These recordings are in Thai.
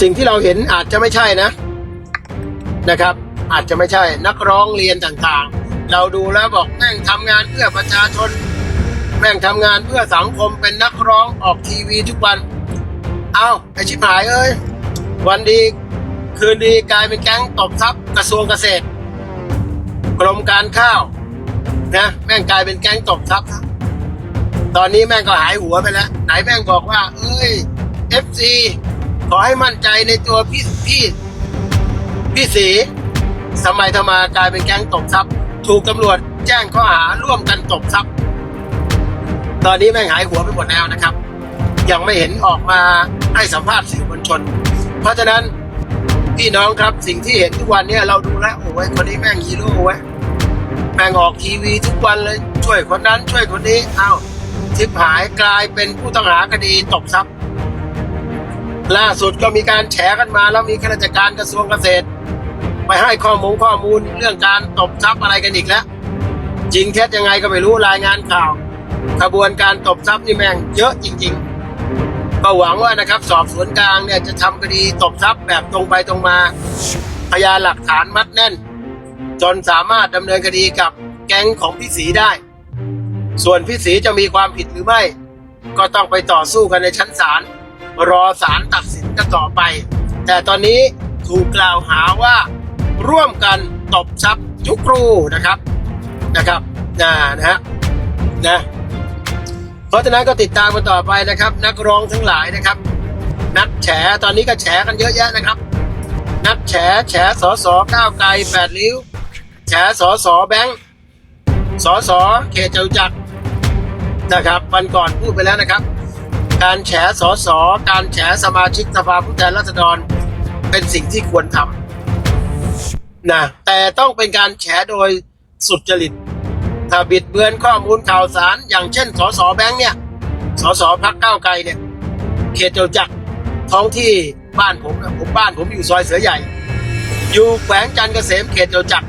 สิ่งที่เราเห็นอาจจะไม่ใช่นะนะครับ อาจจะไม่ใช่นักร้องเรียนต่างๆ เราดูแล้วบอกแม่งทำงานเพื่อประชาชน แม่งทำงานเพื่อสังคมเป็นนักร้องออกทีวีทุกวัน เอาไอชิบหายเอ้ยวันดีคืนดีกลายเป็นแก๊งตบทรัพย์กระทรวงเกษตร กรมการข้าวนะแม่งกลายเป็นแก๊งตบทรัพย์ครับตอนนี้แม่งก็หายหัวไปแล้ว ไหนแม่งบอกว่า เอ้ย FC ขอให้มั่นใจในตัวพี่พี่พี่สีสมัยทำมากลายเป็นแก๊งตบทรัพย์ ถูกตำรวจแจ้งข้อหาร่วมกันตบทรัพย์ ตอนนี้แม่งหายหัวไปหมดแล้วนะครับ ยังไม่เห็นออกมาให้สัมภาษณ์สื่อมวลชน เพราะฉะนั้นพี่น้องครับสิ่งที่เห็นทุกวันเนี้เราดูแล้วโอ้ยคนนี้แม่งฮีโร่เว้ยแม่งออกทีวีทุกวันเลยช่วยคนนั้นช่วยคนนี้เอ้าทิพหายกลายเป็นผู้ต้องหาคดีตบทรัพย์ ล่าสุดก็มีการแฉกันมาแล้วมีข้าราชการกระทรวงเกษตร ไปให้ข้อมูลข้อมูลเรื่องการตบทรัพย์อะไรกันอีกแล้ว จริงเท็จยังไงก็ไม่รู้รายงานข่าวขบวนการตบทรัพย์นี่แม่งเยอะจริง ๆ ก็หวังว่านะครับ สอบสวนกลางเนี่ยจะทำคดีตบทรัพย์แบบตรงไปตรงมาพยานหลักฐานมัดแน่น จนสามารถดำเนินคดีกับแก๊งของพี่สีได้ ส่วนพี่สีจะมีความผิดหรือไม่ ก็ต้องไปต่อสู้กันในชั้นศาล รอศาลตัดสินกันต่อไป แต่ตอนนี้ถูกกล่าวหาว่าร่วมกันตบทรัพย์ยุครูนะครับนะครับนะนะฮะนะเพราะฉะนั้นก็ติดตามกันต่อไปนะครับ นักร้องทั้งหลายนะครับ นักแฉตอนนี้ก็แฉกันเยอะแยะนะครับ นักแฉแฉสอสอก้าวไกลแปดริ้วแฉสอสอแบงค์สอสอเขตจตุจักรนะครับวันก่อนพูดไปแล้วนะครับ การแฉสอสอการแฉสมาชิกสภาผู้แทนราษฎร เป็นสิ่งที่ควรทำนะแต่ต้องเป็นการแฉโดยสุจริตถ้าบิดเบือนข้อมูลข่าวสาร อย่างเช่นสสแบงค์เนี่ยสสพักเก้าไกลเนี่ย เขตเจตุจักท้องที่บ้านผมนะผมบ้านผมอยู่ซอยเสือใหญ่ อยู่แขวงจันทร์เกษมเขตเจตุจัก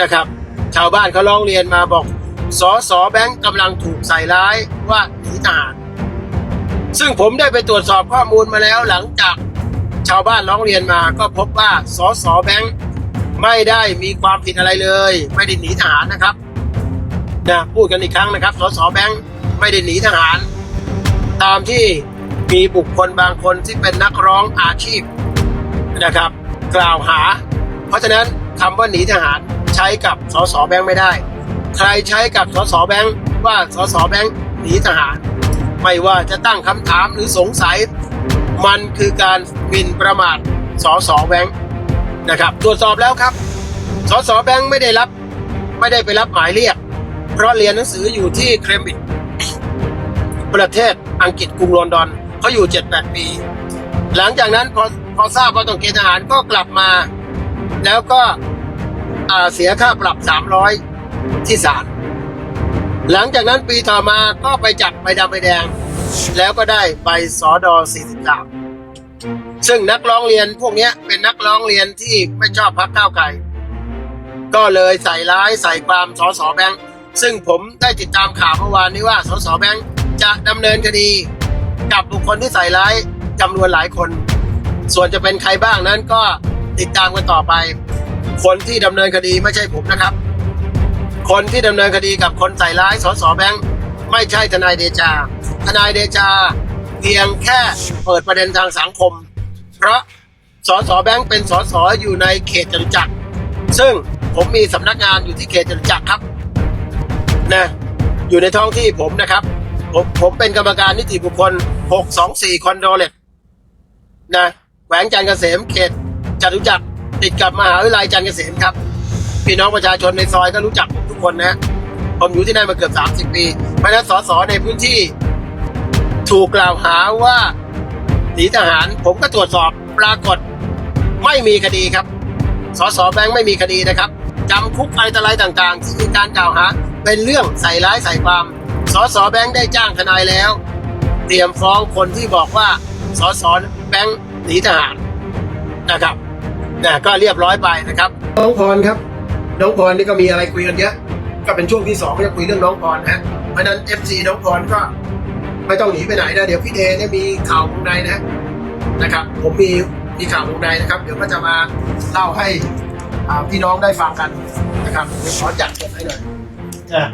นะครับ ชาวบ้านเขาร้องเรียนมาบอกสสแบงค์กำลังถูกใส่ร้ายว่าหนีทหาร ซึ่งผมได้ไปตรวจสอบข้อมูลมาแล้วหลังจากชาวบ้านร้องเรียนมาก็พบว่าสสแบงค์ไม่ได้มีความผิดอะไรเลย ไม่ได้หนีทหารนะครับนะพูดกันอีกครั้งนะครับสสแบงค์ไม่ได้หนีทหาร ตามที่มีบุคคลบางคนที่เป็นนักร้องอาชีพนะครับ กล่าวหา เพราะฉะนั้นคำว่าหนีทหารใช้กับสสแบงค์ไม่ได้ ใครใช้กับสสแบงค์ว่าสสแบงค์หนีทหาร ไม่ว่าจะตั้งคำถามหรือสงสัย มันคือการหมิ่นประมาทสสแบงค์นะครับตรวจสอบแล้วครับสสแบงค์ไม่ได้รับ ไม่ได้ไปรับหมายเรียก เพราะเรียนหนังสืออยู่ที่เครมบริดประเทศอังกฤษกรุงลอนดอนเขาอยู่7-8ปี หลังจากนั้นพอพอทราบว่าต้องเกณฑ์ทหารก็กลับมา แล้วก็เสียค่าปรับ300ที่ศาล หลังจากนั้นปีต่อมาก็ไปจับใบดำใบแดง แล้วก็ได้ใบสอดอ43ซึ่งนักร้องเรียนพวกนี้เป็นนักร้องเรียนที่ไม่ชอบพักก้าวไกลก็เลยใส่ร้ายใส่ความสสแบงค์ซึ่งผมได้ติดตามข่าวเมื่อวานนี้ว่าสสแบงค์จะดำเนินคดี กับบุคคลที่ใส่ร้ายจำนวนหลายคน ส่วนจะเป็นใครบ้างนั้นก็ติดตามกันต่อไป คนที่ดำเนินคดีไม่ใช่ผมนะครับ คนที่ดำเนินคดีกับคนใส่ร้ายสสแบงค์ไม่ใช่ทนายเดชา ทนายเดชาเพียงแค่เปิดประเด็นทางสังคม เพราะสสแบงค์เป็นสสอยู่ในเขตจตุจักร ซึ่งผมมีสำนักงานอยู่ที่เขตจตุจักรครับนะอยู่ในท้องที่ผมนะครับผมผมเป็นกรรมการนิติบุคคล 624 คอนโดเล็ตนะแขวงจันทร์เกษมเขตจตุจักรติดกับมหาวิทยาลัยจันทร์เกษมครับ พี่น้องประชาชนในซอยก็รู้จักผมทุกคนนะผมอยู่ที่นั่นมาเกือบ 30 ปีเพราะฉะนั้นสสในพื้นที่ ถูกกล่าวหาว่าหนีทหาร ผมก็ตรวจสอบปรากฏไม่มีคดีครับสสแบงค์ไม่มีคดีนะครับจำคุกอะไรต่ออะไรต่างๆ ที่มีการกล่าวหา เป็นเรื่องใส่ร้ายใส่ความสสแบงค์ได้จ้างทนายแล้ว เตรียมฟ้องคนที่บอกว่าสสแบงค์หนีทหารนะครับนะก็เรียบร้อยไปนะครับน้องพรครับ น้องพรนี่ก็มีอะไรคุยกันเยอะก็เป็นช่วงที่สองที่จะคุยเรื่องน้องพรนะเพราะฉะนั้นเอฟซีน้องพรก็ไม่ต้องหนีไปไหนนะเดี๋ยวพี่เดเนี่ยมีข่าววงในนะนะครับ ผมมีมีข่าววงในนะครับ เดี๋ยวก็จะมาเล่าให้อ่าพี่น้องได้ฟังกันนะครับเดี๋ยวขอจัดเก็บให้หน่อยนะ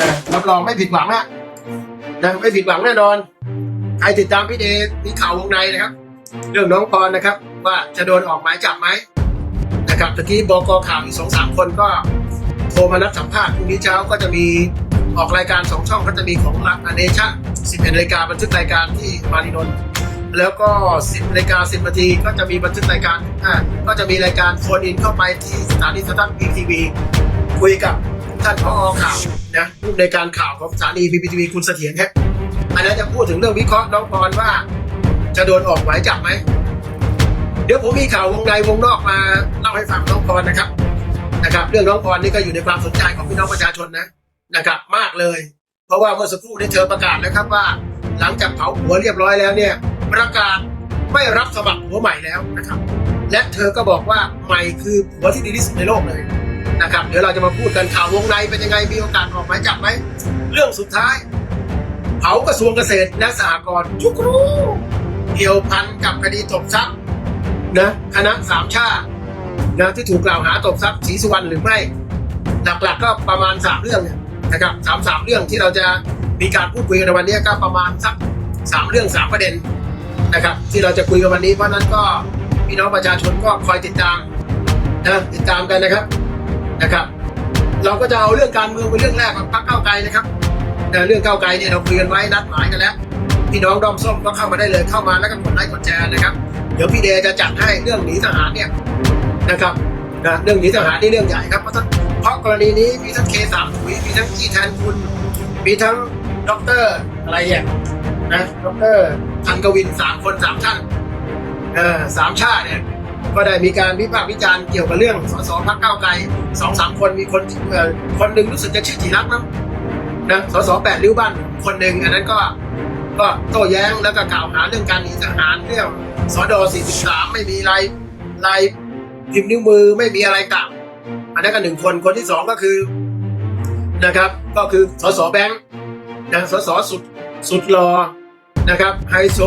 นะรับรองไม่ผิดหวังนะนะไม่ผิดหวังแน่นอนใครติดตามพี่เดย์มีข่าววงในนะครับ เรื่องน้องปอนนะครับ ว่าจะโดนออกหมายจับไหม นะครับตะกี้บกข่าวอีกสองสามคนก็โทรมานัดสัมภาษณ์พรุ่งนี้เช้าก็จะมีออกรายการสองช่องก็จะมีของรัฐเนชั่นสิบเอ็ดนาฬิกาบันทึกรายการที่มารินนท์แล้วก็สิบนาฬิกาสิบนาทีก็จะมีบันทึกรายการอ่าก็จะมีรายการโฟนอินเข้าไปที่สถานีสตั๊กพีทีวีคุยกับท่านพอข่าวนะผู้ในการข่าวของสถานีพีทีวีคุณเสถียรครับอันนั้นจะพูดถึงเรื่องวิเคราะห์น้องปอนว่า จะโดนออกหมายจับไหม เดี๋ยวผมมีข่าววงในวงนอกมาเล่าให้ฟังน้องพรนะครับนะครับ เรื่องน้องพรนี่ก็อยู่ในความสนใจของพี่น้องประชาชนนะนะครับ มากเลย เพราะว่าเมื่อสักครู่ได้เธอประกาศแล้วครับว่า หลังจากเผาหัวเรียบร้อยแล้วเนี่ย ประกาศไม่รับสมัครหัวใหม่แล้วนะครับ และเธอก็บอกว่าใหม่คือหัวที่ดีที่สุดในโลกเลยนะครับ เดี๋ยวเราจะมาพูดกันข่าววงในเป็นยังไงมีโอกาสออกหมายจับไหมเรื่องสุดท้ายเผากระทรวงเกษตรและสหกรณ์ยุกรูเกี่ยวพันกับคดีตบทรัพย์ นะคณะสามชาตินะที่ถูกกล่าวหาตบทรัพย์ศรีสุวรรณหรือไม่หลักๆก็ประมาณสามเรื่องเนี่ยนะครับสามสามเรื่องที่เราจะมีการพูดคุยกันในวันนี้ก็ประมาณสักสามเรื่องสามประเด็นนะครับที่เราจะคุยกันวันนี้เพราะนั้นก็พี่น้องประชาชนก็คอยติดตามนะติดตามกันนะครับนะครับ เราก็จะเอาเรื่องการเมืองเป็นเรื่องแรกของพรรคก้าวไกลนะครับแต่เรื่องก้าวไกลเนี่ยเราคุยกันไว้นัดหมายกันแล้วพี่น้องดอมส้มก็เข้ามาได้เลยเข้ามาแล้วก็กดไลค์กดแชร์นะครับ เดี๋ยวพี่เดจะจัดให้เรื่องหนีทหารเนี่ยนะครับนะเรื่องหนีทหารนี่เรื่องใหญ่ครับเพราะเพราะกรณีนี้มีทั้งเคสามถุยมีทั้งจีแทนคุณมีทั้งด็อกเตอร์อะไรเนี่ยนะด็อกเตอร์ทันกวินสามคนสามท่านเออสามชาติเนี่ยก็ได้มีการวิพากษ์วิจารณ์เกี่ยวกับเรื่องสสพักเก้าไกลสองสามคนมีคนเอ่อคนหนึ่งรู้สึกจะชื่อจิรัตน์มั้งนะสสแปดริ้วบ้านคนหนึ่งอันนั้นก็ ก็โต้แย้งแล้วก็กล่าวหาเรื่องการหนีทหารเรื่องสอด43 ไม่มีลายลายพิมพ์นิ้วมือไม่มีอะไรกล่าวอันนั้นก็หนึ่งคนคนที่สองก็คือนะครับ ก็คือสสแบงค์นะสสสุดสุดรอนะครับไฮโซ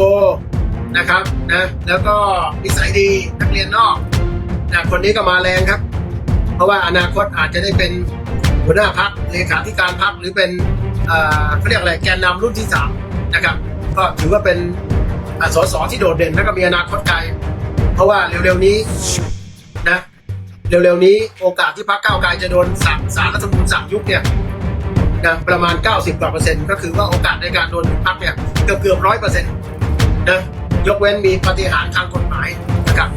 นะครับนะแล้วก็นิสัยดีนักเรียนนอกนะคนนี้ก็มาแรงครับ เพราะว่าอนาคตอาจจะได้เป็นหัวหน้าพักเลขาธิการพักหรือเป็นเอ่อเขาเรียกอะไรแกนนำรุ่นที่สาม นะครับ ก็ถือว่าเป็นอสสที่โดดเด่นและก็มีอนาคตไกล เพราะว่าเร็วๆนี้นะเร็วๆนี้โอกาสที่พรรคก้าวไกลจะโดนสั่งสารรัฐธรรมนูญสั่งยุบเนี่ยนะประมาณ 90กว่าเปอร์เซ็นต์ก็คือว่าโอกาสในการโดนยุบพรรคเนี่ยเกือบเกือบร้อยเปอร์เซ็นต์นะยกเว้นมีปฏิหารทางกฎหมายนะครับ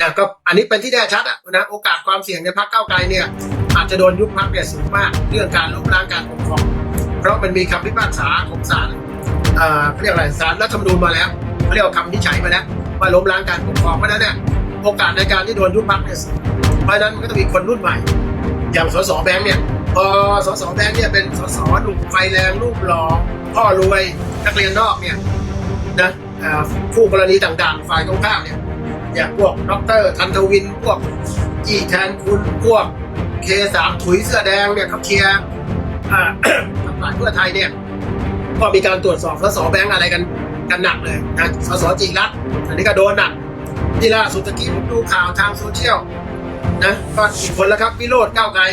นะก็อันนี้เป็นที่แน่ชัดอะนะโอกาสความเสี่ยงในพรรคก้าวไกลเนี่ยอาจจะโดนยุบพักเนี่ยสูงมากเรื่องการล้มล้างการปกครอง เพราะมันมีคำพิพากษาของศาล เอ่อเขาเรียกอะไรศาลรัฐธรรมนูญมาแล้วเขาเรียกว่าคำวินิจฉัยมาแล้วว่าล้มล้างการปกครองเพราะฉะนั้นเนี่ยโอกาสในการที่โดนยุบพักเนี่ยเพราะฉะนั้นมันก็ต้องมีคนรุ่นใหม่ อย่างสสแบงค์เนี่ยพอสสแบงค์เนี่ยเป็นสสหนุ่มไฟแรงรูปหล่อพ่อรวยนักเรียนนอกเนี่ยนะเอ่อคู่กรณีต่างๆ ฝ่ายตรงข้ามเนี่ยอย่างพวกดรทันทวินพวกอีแทนคุณพวกเคสามถุยเสื้อแดงเนี่ยเขาเคลียร์ทางฝ่ายเพื่อไทยเนี่ย ก็มีการตรวจสอบสสแบงค์อะไรกันกันหนักเลยนะสสจริงรัฐอันนี้ก็โดนหนักที่ล่าสุดตะกี้ผมดูข่าวทางโซเชียลนะก็อีกคนแล้วครับวิโรธก้าวไกล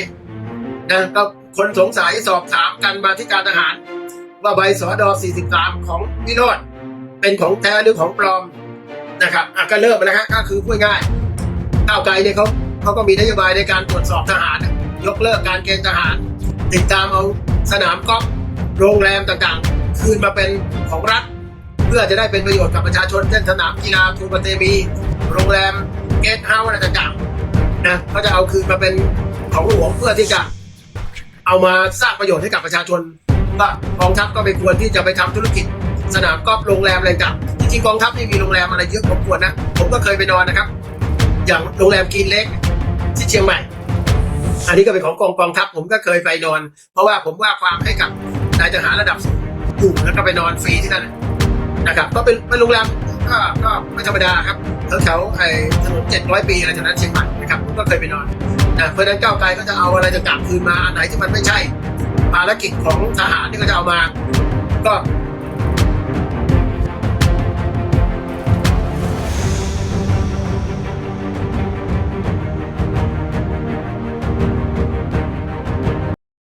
นะก็คนสงสัยสอบถามกันมาที่การทหาร ว่าใบสอดอ43 ของวิโรธเป็นของแท้หรือของปลอมนะครับอะก็เริ่มแล้วฮะก็คือพูดง่ายก้าวไกลเนี่ยเขาเขาก็มีนโยบายในการตรวจสอบทหาร ยกเลิกการเกณฑ์ทหาร ติดตามเอาสนามกอล์ฟ โรงแรมต่างๆ คืนมาเป็นของรัฐ เพื่อจะได้เป็นประโยชน์กับประชาชนเช่นสนามกีฬาทูปเตมี โรงแรมเกสต์เฮาส์อะไรต่างๆนะเขาจะเอาคืนมาเป็นของหลวงเพื่อที่จะเอามาสร้างประโยชน์ให้กับประชาชนว่ากองทัพก็ไม่ควรที่จะไปทำธุรกิจ สนามกอล์ฟโรงแรมอะไรต่างจริงๆกองทัพนี่มีโรงแรมอะไรเยอะพอควรนะผมก็เคยไปนอนนะครับ อย่างโรงแรมกรีนเล็กที่เชียงใหม่ อันนี้ก็เป็นของกองกองทัพผมก็เคยไปนอน เพราะว่าผมว่าความให้กับ นายทหารระดับสูงอยู่แล้วก็ไปนอนฟรีที่นั่นนะครับ ก็เป็นเป็นโรงแรมก็ก็ไม่ธรรมดาครับแถวๆไอ้ถนนเจ็ดร้อยปีอะไรจากนั้นเชียงใหม่นะครับก็เคยไปนอนนะเพราะฉะนั้นก้าวไกลก็จะเอาอะไรจะกลับคืนมาอันไหนที่มันไม่ใช่ภารกิจของทหารที่เขาจะเอามา ก็